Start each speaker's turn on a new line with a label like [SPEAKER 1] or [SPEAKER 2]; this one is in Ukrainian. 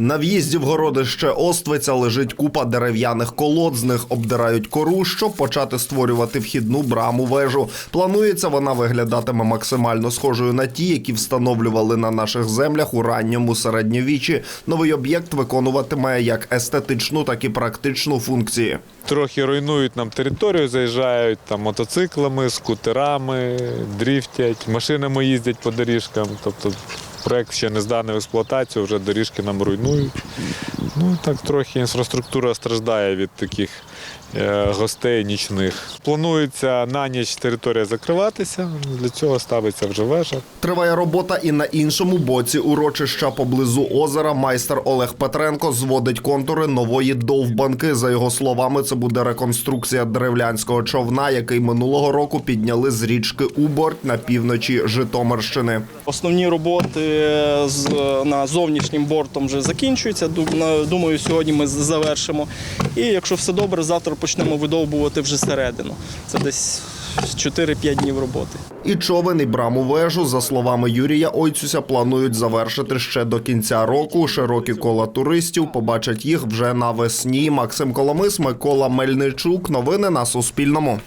[SPEAKER 1] На в'їзді в городище Оствиця лежить купа дерев'яних колод. З них обдирають кору, щоб почати створювати вхідну браму вежу. Планується, вона виглядатиме максимально схожою на ті, які встановлювали на наших землях у ранньому середньовіччі. Новий об'єкт виконуватиме як естетичну, так і практичну функції.
[SPEAKER 2] Трохи руйнують нам територію, заїжджають там мотоциклами, скутерами, дріфтять, машинами їздять по доріжкам. Тобто проект ще не зданий в експлуатацію, вже доріжки нам руйнують. Ну так трохи інфраструктура страждає від таких е, гостей нічних. Планується на ніч територія закриватися. Для цього ставиться вже вежа.
[SPEAKER 1] Триває робота і на іншому боці урочища поблизу озера. Майстер Олег Петренко зводить контури нової довбанки. За його словами, це буде реконструкція древлянського човна, який минулого року підняли з річки Уборть на півночі Житомирщини.
[SPEAKER 3] Основні роботи з, на зовнішнім бортом вже закінчуються. Ду- Думаю, сьогодні ми завершимо. І якщо все добре, завтра почнемо видовбувати вже середину. Це десь 4-5 днів роботи.
[SPEAKER 1] І човен, і браму вежу, за словами Юрія Ойцюся, планують завершити ще до кінця року. Широкі кола туристів побачать їх вже навесні. Максим Коломис, Микола Мельничук. Новини на Суспільному.